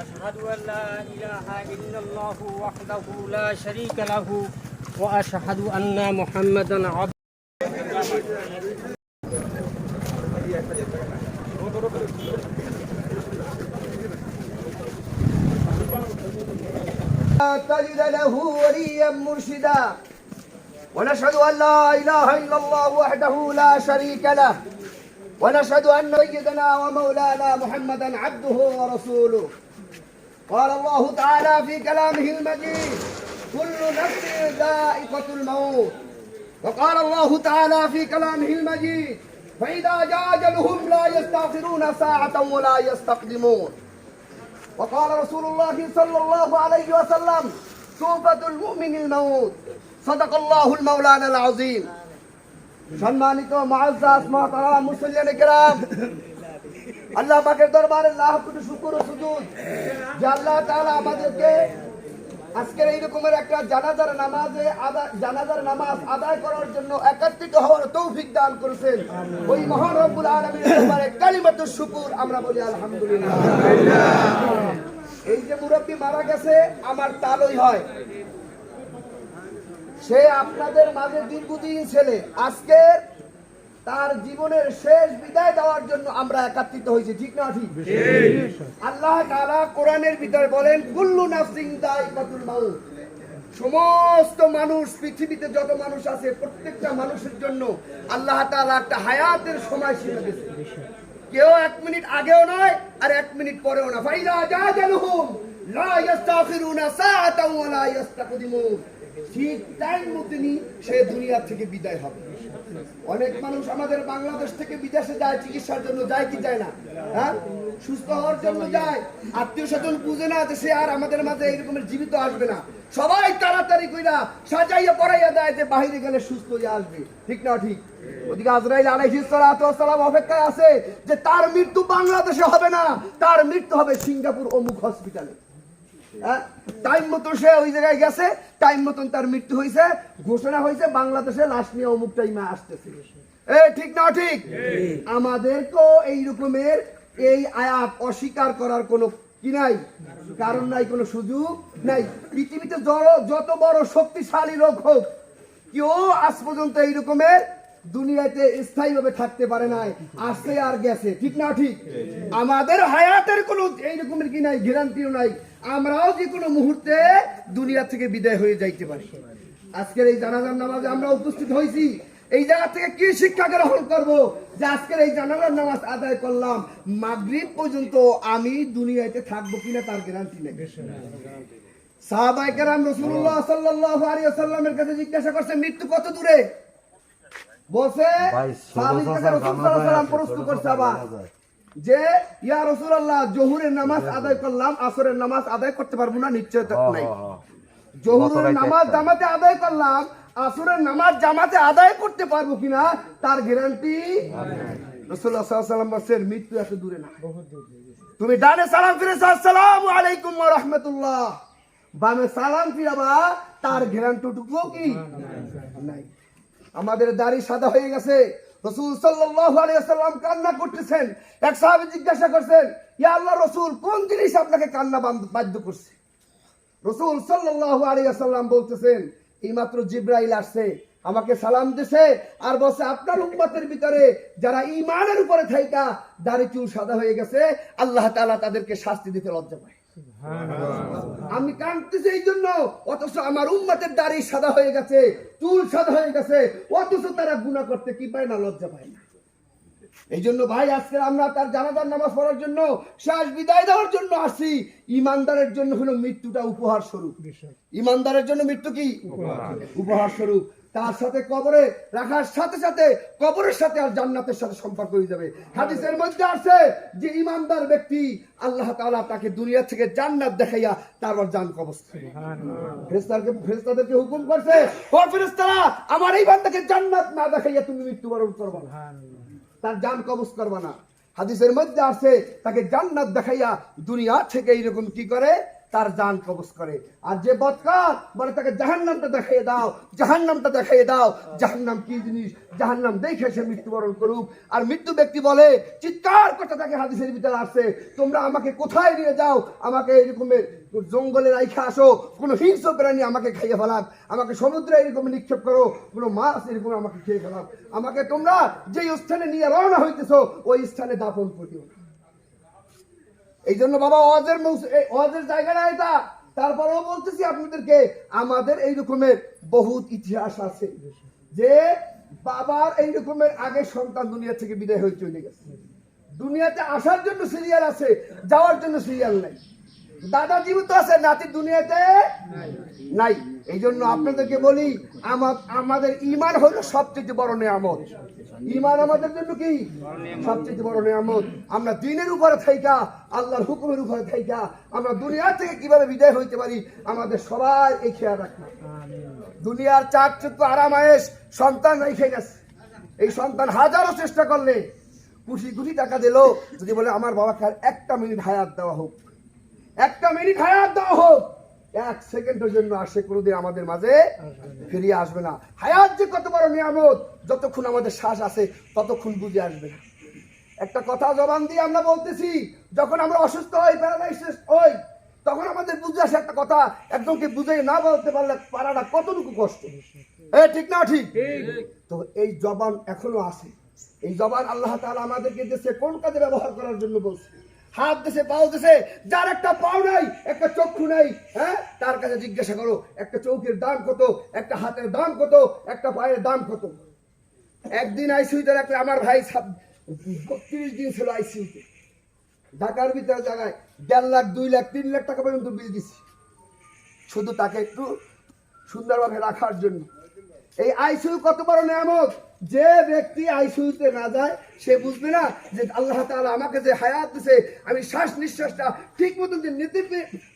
أشهد أن لا إله إلا الله وحده لا شريك له وأشهد أن محمدا عبده تجد له وليا مرشدا. ونشهد أن لا إله إلا الله وحده لا شريك له. ونشهد أن سيدنا ومولانا محمدا عبده ورسوله. قال الله تعالى في كلامه المجيد كل نفس ذائقة الموت وقال الله تعالى في كلامه المجيد فإذا جاء أجلهم لا يستغفرون ساعة ولا يستقدمون وقال رسول الله صلى الله عليه وسلم توفة المؤمن الموت صدق الله المولانا العظيم সম্মানিত মাআজ্জাজ মহতারাম মুসল্লিয়ান কেরাম আল্লাহ পাকের দরবারে লাখ কোটি শুকর ও সুজুদ। যে আল্লাহ তাআলা আমাদেরকে আজকের এই রকমের একটা জানাজার নামাজে জানাজার নামাজ আদায় করার জন্য একত্রিত হওয়ার তৌফিক দান করেছেন। ওই মহান রব্বুল আলামিনের দরবারে কালিমাতুর শুকুর আমরা বলি আলহামদুলিল্লাহ। এই যে মুরব্বী মারা গেছে, আমার তালই হয়। সে আপনাদের মাঝে দীর্ঘদিন ছেলে। আজকে তার জীবনের শেষ বিদায় দেওয়ার জন্য আমরা একাত্রিত হয়েছি ঠিক না ঠিক? আল্লাহ তাআলা কোরআনের ভিতরে বলেন কুল্লু নাফসিন দাইকাতুল মাউত। সমস্ত মানুষ পৃথিবীতে যত মানুষ আছে প্রত্যেকটা মানুষের জন্য আল্লাহ তাআলা একটা হায়াতের সময় সীমা দিয়েছে কেউ এক মিনিট আগেও নয় আর এক মিনিট পরেও না। ফাইদা জাজালুহুম লা ইস্তাখিরুনা সাআতাও ওয়া লা ইস্তাকদিমুন। ঠিক টাইম মতনই সে দুনিয়া থেকে বিদায় হবে। অনেক মানুষ আমাদের বাংলাদেশ থেকে বিদেশে যায়, চিকিৎসার জন্য যায় কি যায় না? হ্যাঁ? সুস্থ হওয়ার জন্য যায়। আত্মীয় স্বজন বুঝে না যে সে আর আমাদের মাঝে এরকমের জীবিত আসবে না। সবাই তাড়াতাড়ি কইরা সাজাইয়া পড়াইয়া দেয় যে বাহিরে গেলে সুস্থ হয়ে আসবে। ঠিক না ঠিক? ওদিকে আজরাইল আলাইহিস সালাতু ওয়াস অপেক্ষায় আছে যে তার মৃত্যু বাংলাদেশে হবে না, তার মৃত্যু হবে সিঙ্গাপুর অমুক হসপিটালে টাইম মতন সে ওই জায়গায় গেছে টাইম মতন তার মৃত্যু হয়েছে ঘোষণা হয়েছে বাংলাদেশে লাশ নিয়ে অমুক টাইমে আসতেছে। এ ঠিক না ঠিক? আমাদেরকেও এই রকমের এই আয়াত অস্বীকার করার কোনো কি নাই? কারণ নাই কোনো সুযোগ নাই। পৃথিবীতে যত বড় শক্তিশালী রোগ হোক কেউ আজ পর্যন্ত এই রকমের দুনিয়াতে স্থায়ীভাবে থাকতে পারে নাই, আসছে আর গেছে। ঠিক না ঠিক? আমাদের হায়াতের কোনো এই রকমের কি নাই গ্যারান্টিও নাই। আমরাও যে কোনো মুহূর্তে দুনিয়া থেকে বিদায় হয়ে যাইতে পারি। আজকের এই জানাজার নামাজে আমরা উপস্থিত হয়েছি। এই জায়গা থেকে কি শিক্ষা গ্রহণ করব? যে আজকের এই জানাজার নামাজ আদায় করলাম। মাগরিব পর্যন্ত আমি দুনিয়াতে থাকব কিনা তার গ্যারান্টি নেই। সাহাবাই কেরাম রসুল্লাহ সাল্লাল্লাহু আলাইহি ওয়াসাল্লামের কাছে জিজ্ঞাসা করছে, মৃত্যু কত দূরে? প্রশ্ন করছে আবার যে ইয়া রাসূলুল্লাহ জোহরের নামাজ আদায় করলাম আসরের নামাজ আদায় করতে পারব না নিশ্চয়তা নাই জোহরের নামাজ জামাতে আদায় করলাম আসরের নামাজ জামাতে আদায় করতে পারব কিনা তার গ্যারান্টি রাসূলুল্লাহ সাল্লাল্লাহু বলছেন মৃত্যু এত দূরে না তুমি ডানে সালাম ফিরে আসসালামু আলাইকুম ওয়া বামে সালাম ফিরাবা তার ঘেরানটুকু কি নাই আমাদের দাড়ি সাদা হয়ে গেছে। রসুল ওয়াসাল্লাম কান্না করতেছেন। এক সাহাবী জিজ্ঞাসা করছেন, ইয়া আল্লাহ রসুল, কোন জিনিস আপনাকে কান্না বাধ্য করছে? রসুল সাল্লাল্লাহু আলাইহি ওয়াসাল্লাম বলতেছেন এইমাত্র জিব্রাইল আসছে, আমাকে সালাম দিছে আর বলছে, আপনার উম্মতের ভিতরে যারা ইমানের উপরে থাইকা, দাড়ি চুল সাদা হয়ে গেছে, আল্লাহ তাআলা তাদেরকে শাস্তি দিতে লজ্জা পায়। আমি কাঁদতেছি এই জন্য অথচ আমার উম্মতের দাড়ি সাদা হয়ে গেছে চুল সাদা হয়ে গেছে অথচ তারা গুনাহ করতে কি পায় না লজ্জা পায় না। এই জন্য ভাই আজকে আমরা তার জানাজার নামাজ পড়ার জন্য শেষ বিদায় দেওয়ার জন্য আসি ইমানদারের জন্য হলো মৃত্যুটা উপহার স্বরূপ। ইমানদারের জন্য মৃত্যু কি? উপহার স্বরূপ। তার সাথে কবরে রাখার সাথে সাথে কবরের সাথে আর জান্নাতের সাথে সম্পর্ক হয়ে যাবে। হাদিসের মধ্যে আছে যে ইমানদার ব্যক্তি আল্লাহ তাআলা তাকে দুনিয়া থেকে জান্নাত দেখাইয়া তারপর জান কবজ ফেরেশতাকে ফেরেশতাদেরকে হুকুম করছে ও ফেরেশতারা আমার এই বান্দাকে জান্নাত না দেখাইয়া তুমি মৃত্যুবরণ করবা না। তার জান কবজ করবা না। হাদিসের মধ্যে আছে তাকে জান্নাত দেখাইয়া দুনিয়া থেকে এইরকম কি করে? তার জান কবজ করে। আর যে বৎকার, বলে তাকে জাহান্নামটা দেখাইয়ে দাও, জাহান্নামটা দেখাইয়ে দাও। জাহান্নাম কি জিনিস? জাহান্নাম দেখে সে মৃত্যুবরণ করুক। আর মৃত্যু ব্যক্তি বলে, চিৎকার করতে তাকে হাদিসের ভিতরে আসছে তোমরা আমাকে কোথায় নিয়ে যাও? আমাকে এরকমের জঙ্গলে রাইখে আসো। কোনো হিংস্র প্রাণী আমাকে খাইয়ে ফেলাক। আমাকে সমুদ্রে এরকম নিক্ষেপ করো। কোনো মাছ এরকম আমাকে খেয়ে ফেলাক। আমাকে তোমরা যেই স্থানে নিয়ে রওনা হইতেছো, ওই স্থানে দাপন করিও। না এই জন্য বাবা অজের অজের জায়গাটা এটা তারপরেও বলতেছি আপনাদেরকে, আমাদের এই রকমের বহুত ইতিহাস আছে যে বাবার এই রকমের আগে সন্তান দুনিয়া থেকে বিদায় হয়ে চলে গেছে। দুনিয়াতে আসার জন্য সিরিয়াল আছে, যাওয়ার জন্য সিরিয়াল নাই। দাদা জীবিত আছে, নাতি দুনিয়াতে নাই। এই জন্য আপনাদেরকে বলি আমাদের ইমান হলো সবচেয়ে বড় নিয়ামত। ইমান আমাদের জন্য কি? সবচেয়ে বড় নিয়ামত। আমরা দিনের উপরে থাইকা, আল্লাহর হুকুমের উপরে থাইকা, আমরা দুনিয়া থেকে কীভাবে বিদায় হইতে পারি, আমাদের সবাই এই খেয়াল রাখা দুনিয়ার চাকচিত্য আরামায়েশ সন্তান রেখে গেছে। এই সন্তান হাজারো চেষ্টা করলে, কুশি কুশি টাকা দিল, যদি বলে, আমার বাবাকে আর একটা মিনিট হায়াত দেওয়া হোক। একটা মিনিট হায়াত দেওয়া হোক। এক সেকেন্ডের জন্য আর সে কোনোদিন আমাদের মাঝে ফিরিয়ে আসবে না। হায়াত যে কত বড় নিয়ামত যতক্ষণ আমাদের শ্বাস আছে ততক্ষণ বুঝে আসবে না। একটা কথা জবান দিয়ে আমরা বলতেছি যখন আমরা অসুস্থ হই প্যারালাইসিস হই তখন আমাদের বুঝে আসে একটা কথা একজনকে বুঝে না বলতে পারলে পারাটা কতটুকু কষ্ট? এ ঠিক না ঠিক? তো এই জবান এখনও আছে। এই জবান আল্লাহ তাআলা আমাদেরকে দেশে কোন কাজে ব্যবহার করার জন্য বলছে? হাত দেশে পাও দেশে যার একটা পাও নাই, একটা চক্ষু নাই হ্যাঁ? তার কাছে জিজ্ঞাসা করো, একটা চৌকির দাম কত, একটা হাতের দাম কত, একটা পায়ের দাম কত? একদিন আইসিউতে রাখলে আমার ভাই বত্রিশ দিন ছিল আইসিউতে ঢাকার ভিতরে জায়গায় দেড় লাখ, দুই লাখ, তিন লাখ টাকা পর্যন্ত বিল দিছি। শুধু তাকে একটু সুন্দরভাবে রাখার জন্য। এই আইসিইউ কত বড় নিয়ামত? যে ব্যক্তি আইসিইউতে না যায়, সে বুঝবে না যে আল্লাহ তাআলা আমাকে যে হায়াত দিছে, আমি শ্বাস নিঃশ্বাসটা ঠিক মতন যে নিতে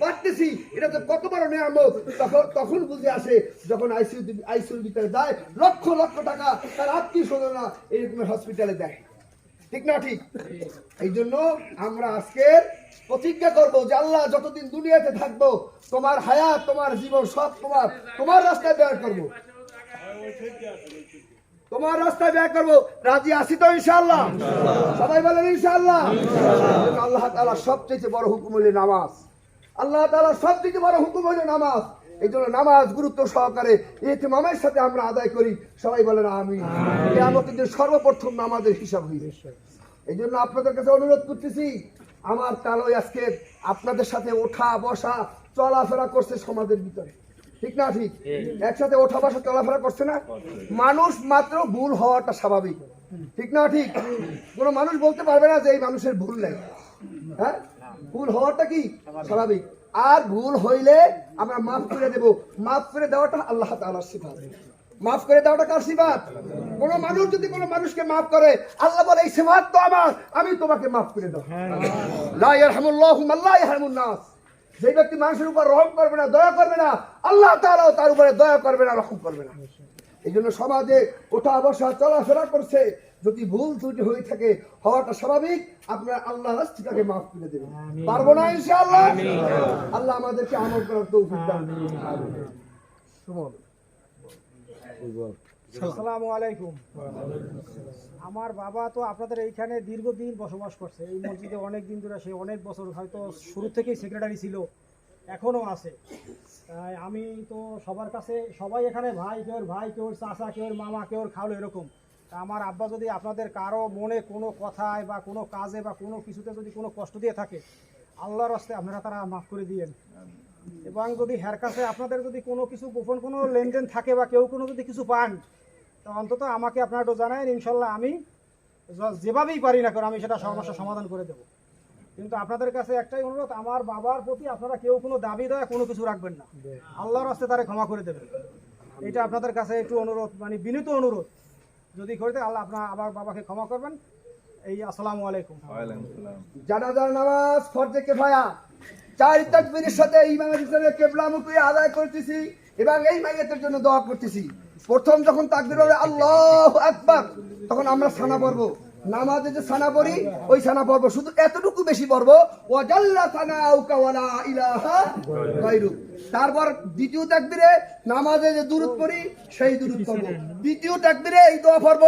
পারতেছি, এটা তো কত বড় নিয়ামত। তখন তখন বুঝে আসে যখন আইসিইউ আইসিইউর ভিতরে যায়, লক্ষ লক্ষ টাকা তার আত্মীয় স্বজনরা এরকম হসপিটালে দেয়। ঠিক না ঠিক? এই জন্য আমরা আজকে প্রতিজ্ঞা করব যে আল্লাহ যতদিন দুনিয়াতে থাকব, তোমার হায়াত, তোমার জীবন সব তোমার তোমার রাস্তায় ব্যয় করব। তোমার রাস্তায় ব্যয় করব। রাজি আছি তো ইনশাআল্লাহ? সবাই বলেন ইনশাআল্লাহ। আল্লাহ তাআলা সবচেয়ে বড় হুকুম হলো নামাজ। আল্লাহ তাআলা সবচেয়ে বড় হুকুম হলো নামাজ। এই জন্য নামাজ গুরুত্ব সহকারে ইতিমামের সাথে আমরা আদায় করি। সবাই বলেন আমি আমাদের দিন সর্বপ্রথম নামাজের হিসাব হইবে। এই জন্য আপনাদের কাছে অনুরোধ করতেছি আমার তালই আজকে আপনাদের সাথে ওঠা বসা চলাফেরা করছে সমাজের ভিতরে। ঠিক না ঠিক? একসাথে ওঠা বসা চলাফেরা করছে না? মানুষ মাত্র ভুল হওয়াটা স্বাভাবিক। ঠিক না ঠিক? কোনো মানুষ বলতে পারবে না যে এই মানুষের ভুল নেই। হ্যাঁ? ভুল হওয়াটা কি? স্বাভাবিক। আর ভুল হইলে আমরা মাফ করে দেব। মাফ করে দেওয়াটা আল্লাহ তাআলার সিফাত। মাফ করে দেওয়াটা কার সিফাত? কোন মানুষ যদি কোনো মানুষকে মাফ করে আল্লাহ বলে এই সিফাত তো আমার আমি তোমাকে মাফ করে দেব। লা ইয়ারহামুল্লাহু ইয়ারহামুন নাস। যে ব্যক্তি মানুষের উপর রহম করবে না দয়া করবে না আল্লাহ তাআলাও তার উপরে দয়া করবে না রহম করবে না। এই জন্য সমাজে ওঠা বসা চলাফেরা করছে যদি ভুল ত্রুটি হয়ে থাকে হওয়াটা স্বাভাবিক আপনার আল্লাহ তাকে মাফ করে দেবেন। পারব না ইনশাআল্লাহ? আল্লাহ আমাদেরকে আমল করার তৌফিক দান করুন। আমার বাবা তো আপনাদের এইখানে দীর্ঘদিন বসবাস করছে। এই মসজিদে অনেক দিন ধরে সে অনেক বছর হয়তো শুরু থেকেই সেক্রেটারি ছিল, এখনও আছে। আমি তো সবার কাছে, সবাই এখানে ভাই কেউ ভাই কেউ চাচা কেউ মামা কেউ খাওয়ালো এরকম। আমার আব্বা যদি আপনাদের কারও মনে কোনো কথায় বা কোনো কাজে বা কোনো কিছুতে যদি কোনো কষ্ট দিয়ে থাকে, আল্লাহর হস্তে আপনারা তারা মাফ করে দিয়েন। এবং যদি হের কাছে আপনাদের যদি কোনো কিছু গোপন কোনো লেনদেন থাকে বা কেউ কোনো যদি কিছু পান তা অন্তত আমাকে আপনারা একটু জানায়েন ইনশাল্লাহ আমি যেভাবেই পারি না কেন আমি সেটা সমস্যা সমাধান করে দেবো। কিন্তু আপনাদের কাছে একটাই অনুরোধ আমার বাবার প্রতি আপনারা কেউ কোনো দাবি দেয় কোনো কিছু রাখবেন না। আল্লাহর আস্তে তারা ক্ষমা করে দেবেন। এটা আপনাদের কাছে একটু অনুরোধ মানে বিনীত অনুরোধ। যদি করতে আল্লাহ আপনার আমার বাবাকে ক্ষমা করবেন। এই আসসালামু আলাইকুম। জানাজার নামাজ ফরজে কেফায়া। চার তাকবীরের সাথে ইমামের হিসেবে কেবলামুখী আদায় করতেছি এবং এই মাইয়াতের জন্য দোয়া করতেছি। প্রথম যখন তাকবীর হবে, আল্লাহ আকবার, তখন আমরা সানা পড়ব। নামাজে যে সানা পড়ি, ওই সানা পড়ব। শুধু এতটুকু বেশি পড়ব ওয়াজাল্লা সানাউকা ওয়ালা ইলাহা গায়রুক। তারপর দ্বিতীয় তাকবিরে নামাজে যে দূরত পড়ি সেই দূরত করব দ্বিতীয় তাকবিরে এই দোয়া পড়ব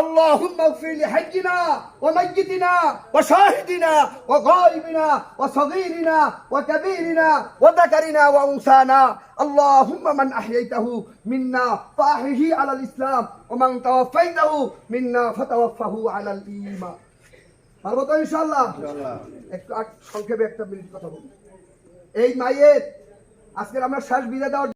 আল্লাহুম্মা ফিলি হাইজিনা ওয়া মাইয়িতিনা ওয়া শাহিদিনা ওয়া গায়বিনা ওয়া সগীরিনা ওয়া কাবীরিনা ওয়া যাকারিনা ওয়া উনসানা। আল্লাহুম্মা মান আহইয়াইতাহু মিন্না ফাহিহি আলাল ইসলাম ওয়া মান তাওয়াফাইতাহু মিন্না ফাতাওয়াফাহু আলাল ঈমান। পারব তো ইনশাআল্লাহ? একটু সংক্ষেপে একটা মিনিট কথা বলি। এই মায়ের আজকে আমরা শ্বাস বিদায় দেওয়ার